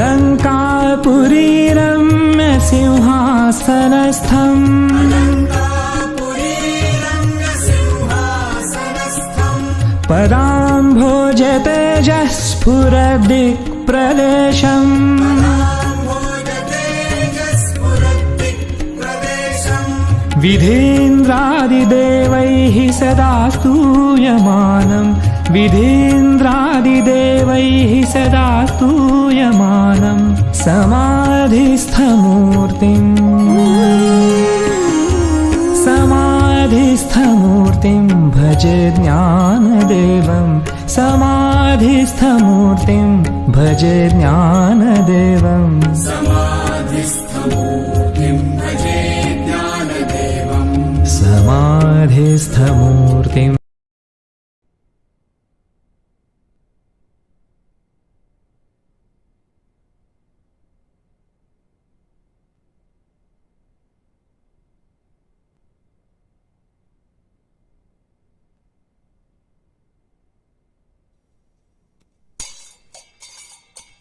अलङ्कारपुरी रम्य सिंहासनस्थम्। पदां भोजते जस्फुरदिक्प्रदेशम् विधीन्द्रादिदेवैः सदा स्तूयमानम् विधीन्द्रादिदेवैः सदा स्तूयमानम् समाधिस्थमूर्तिम्। समाधिस्थमूर्तिं भजे ज्ञानदेवम्। समाधिस्थमूर्तिं भजे ज्ञानदेवम्। समाधिस्थमूर्तिम्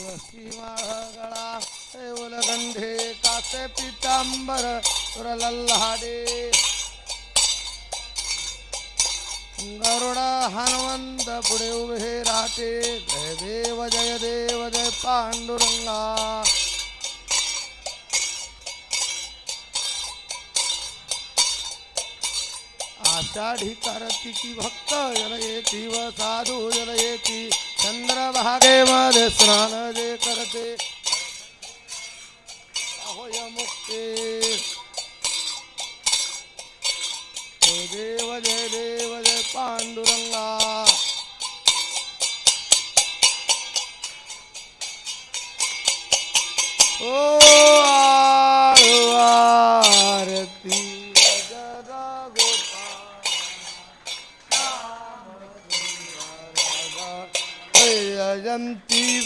तुळशीमाळगळा उलगंधे कासे पितांबर सुरलल्हाडे गरुड हनुमंत पुढे उभे राहते. जय देव जय देव जय पांडुरंगा. आषाढी कार्तिकी भक्त जल येती व साधू जल येती. चंद्रभागेमध्ये स्नान जे करते अहोय मुक्ते. जय देव जय देव जय पांडुरंगा. ओ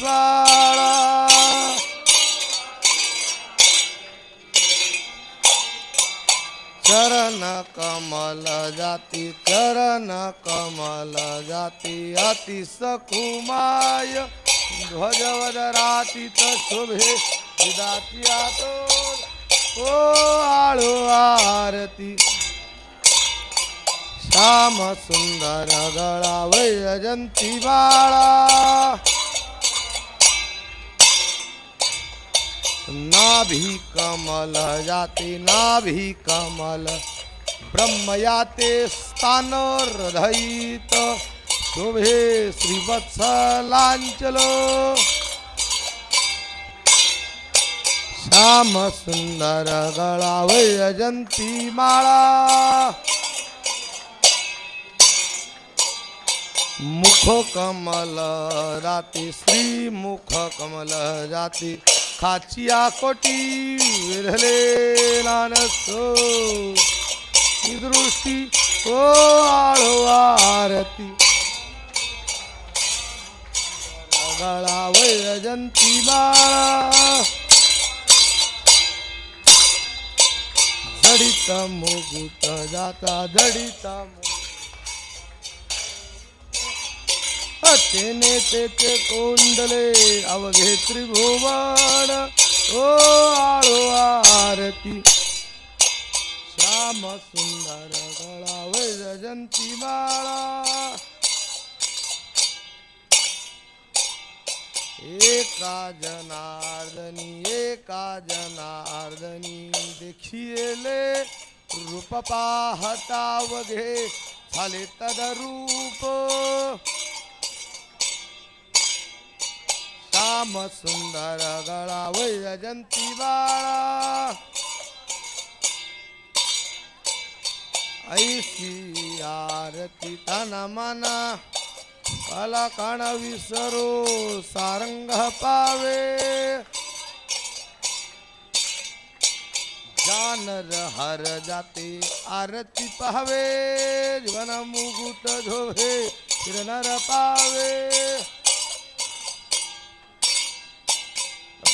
अजंती चरण कमल जाती चरण कमल जाती अति सकुमाय ध्वजवद रातीत शोभे विदातिया तो ओ आळू आरती. श्याम सुंदर गळा वैजंती बाळा. नाभी कमल जाते नाभी कमल। ब्रह्मयाते स्थान हृदयित शोभे श्रीवत्सलांचलो श्याम सुंदर गळा वैजंती माळा। मुख कमल राती श्री मुख कमल जाती खाचिया कोटी विरले नानसो. ही दृष्टी ओ आळो आरती. गळा वैरजंती बाळा जडित मुगुत जाता जडित मुगुत तेने तेचे कोंडले अवघे त्रिभुवन ओ आळो आरती. श्याम सुंदर गळा वैजयंती माळा. एका जनार्दनी एका जनार्दनी देखिले रूप पाहता वघे झाले तदरूप. श्याम सुंदर गळा वैजयंती बाळा. ऐसी आरती तन मना काला काण विसरो सारंग पावे. जानर हर जाते आरती पाहावे जीवन मुगुट झोभे किरणर पावे.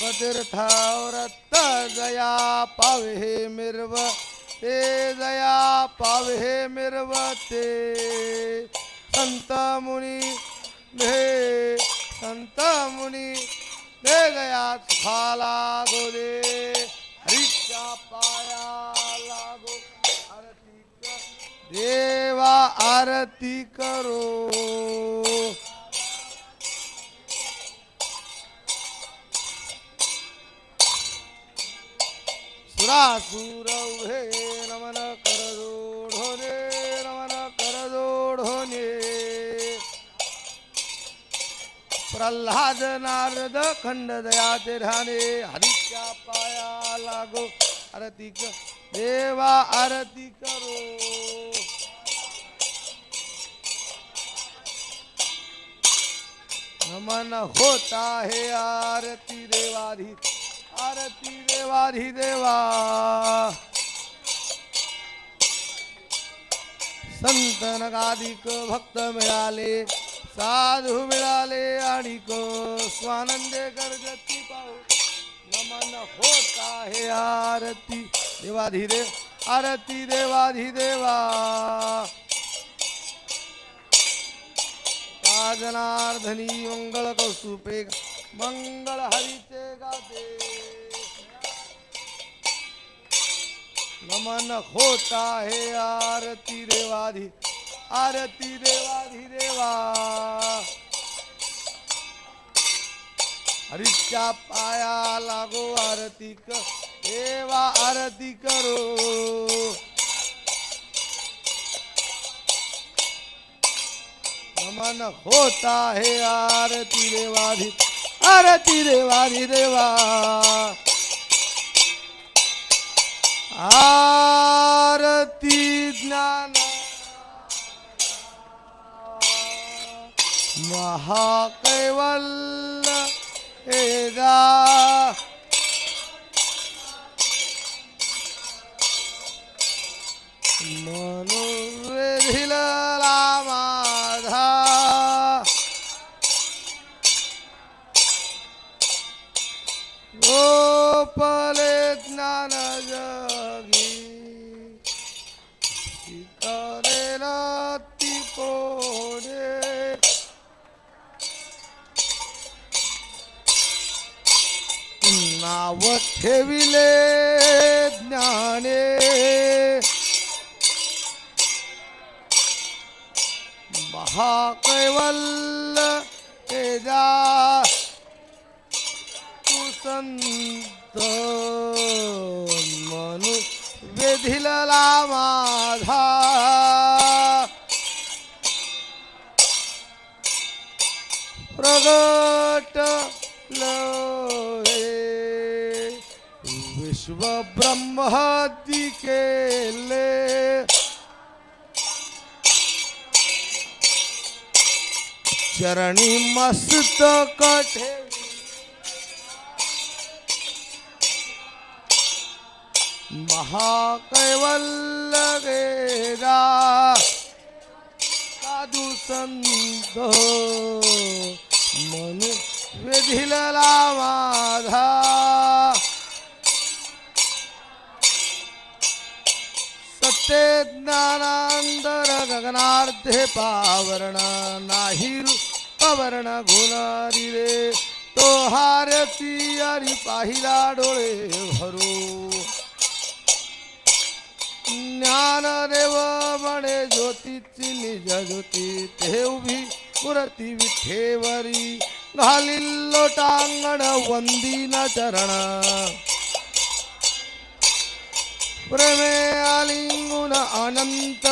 तीर्थावरत जया पावे मिरव ते जया पावे मिरव ते संत मुनी भे संत मुनी दे गया सुखाला गोदे हरीच्या पाया लागो आरती देवा आरती करो. सुरासुर उभे नमन कर जोडोने नमन कर जोडोने प्रल्हाद नारद खंड दयाचे ध्याने हरीच्या पाया लागो आरती कर देवा आरती करो। नमन होता है आरती देवाधी आरती देवाधी देवा। संत नगाधिक भक्त मिळाले, साधू आणि स्वानंदे गर्जती पाहू। नमन होत आहे आरती। देवाधिदेव आरती देवाधिदेवा का मंगल मंगळ कौस्तुपे मंगळ हरीचे गाते। नमन होत आहे आरती देवाधी आरती देवाधी देवा। हरीच्या पाया लागो आरती क देवा आरती करो। नमन होत आहे आरती देवाधी आरती देवाधी देवा. आरती ज्ञान. महाकैवल्य एगा ठेविले ज्ञाने. महाकैवल्य ब्रह्मादी केले चरणी मस्तक कठे। महाकैवल गेरा साधू संत हो। मन वेधिलला माझा। ते ज्ञानांतर गगनार्थे पावरण नाही पवर्ण गुणारी रे. तो हारती आणि पाहिला डोळे भरू. ज्ञानदेव म्हणे ज्योतीची निज ज्योती ते उभी पुरती विठेवरी. घालील लोटांगण वंदीन चरण. प्रमे आलिंगुन अनंत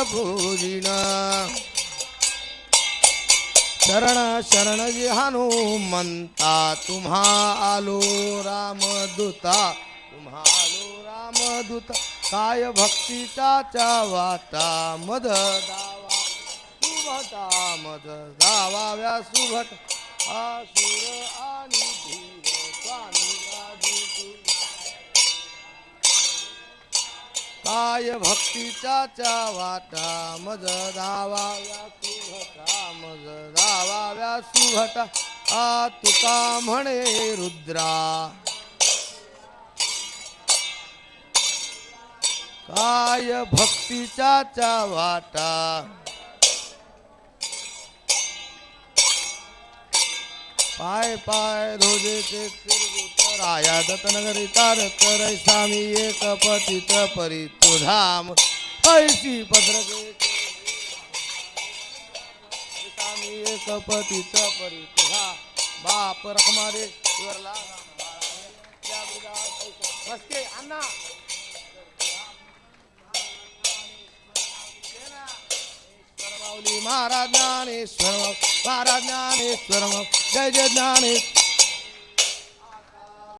शरण शरण हनुमंता तुम्हा आलो रामदूता तुम्हा आलो रामदूता काय भक्तीचा चा वाटा मद दावा सुभटा मद दावा सुभट आसुर आणि काय भक्तीचा चा वाटा मज धावाव्या सुभटा मज धावाव्या सुभटा आ तुका म्हणे रुद्रा. काय भक्तीचा चा वाटा पाय पाय धोजे ते राया दत्तनगरी तारक स्वामी एक पतित परी तुधाम ऐसी पत्रके स्वामी एक पतित परी तुझा बाप रखमारे वरला बसके अण्णा महाराज. ज्ञानेश्वर महाराज ज्ञानेश्वर जय जय ज्ञानेश्वर